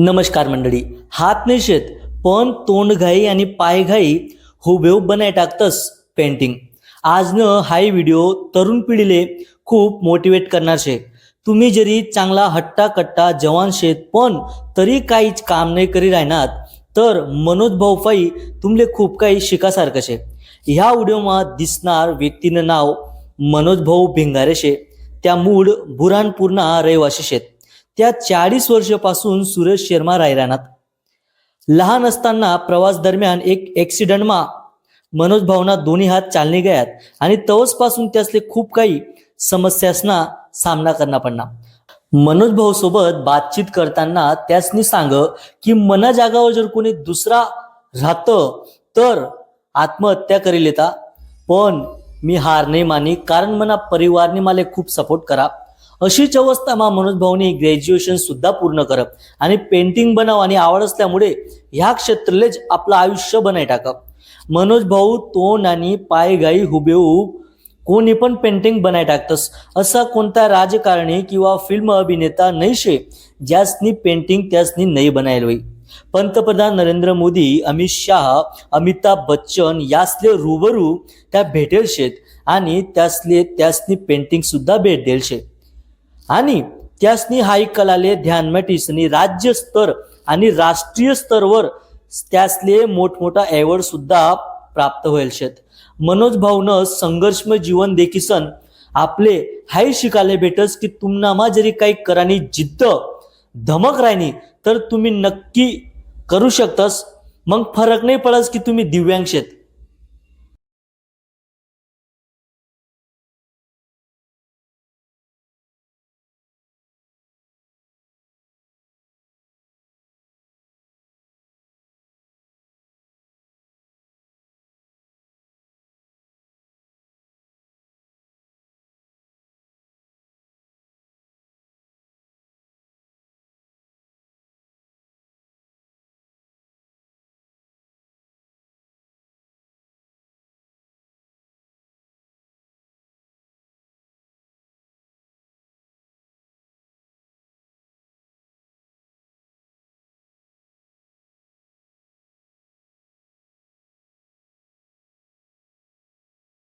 नमस्कार मंडळी. हात नाही शेत पण तोंडघाई आणि पायघाई हुबेहूब बनाय टाकतस पेंटिंग आजनं हाय व्हिडिओ तरुण पिढीले खूप मोटिवेट करणार शे. तुम्ही जरी चांगला हट्टा कट्टा जवान शेत पण तरी काहीच काम नाही करी राहणार तर मनोज भाऊफाई तुमले खूप काही शिकासारखं शे. ह्या व्हिडिओमा दिसणार व्यक्तीनं नाव मनोज भाऊ भिंगारे शे. त्या मूळ बुराणपूर्णा रहिवासी शेत. त्या चाळीस वर्षापासून सुरेश शर्मा रायरानात. लहान असताना प्रवास दरम्यान एक ॲक्सिडंटमा मनोज भावना दोन्ही हात चालणे गयात आणि तवसपासून त्यासले खूप काही समस्यासना सामना करना पडणार मनोज भाऊ सोबत बातचीत करताना त्यासनी सांग की मना जागावर जर कोणी दुसरा राहतं तर आत्महत्या करी लेता पण मी हार नाही मानी कारण मना परिवारने मला खूप सपोर्ट करा. अशीच अवस्थामा मनोज भाऊनी ग्रॅज्युएशन सुद्धा पूर्ण करप आणि पेंटिंग बनाव आणि आवड असल्यामुळे ह्या क्षेत्रलेच आपलं आयुष्य बनाय टाकप मनोज भाऊ तोंड आणि पायगाई हुबेहूब कोणी पण पेंटिंग बनाय टाकतस. असा कोणता राजकारणी किंवा फिल्म अभिनेता नाही शे ज्यासनी पेंटिंग त्यासनी नाही बनायल होई. पंतप्रधान नरेंद्र मोदी अमित शाह अमिताभ बच्चन यासले रूबरू त्या भेटेल शेत आणि त्यासले त्यासनी पेंटिंग सुद्धा भेट देल शे आणि त्यासनी हाई कलाले ध्यान मॅटिस राज्य स्तर आणि राष्ट्रीय स्तरवर त्यासले मोठमोठा अवॉर्ड सुद्धा प्राप्त होईल शेत. मनोज भाऊनं संघर्षमय जीवन देखीसन आपले हाय शिकाले भेटस की तुमनामा जरी काही करानी जिद्द धमक राहिनी तर तुम्ही नक्की करू शकतस. मग फरक नाही पडस की तुम्ही दिव्यांग शेत.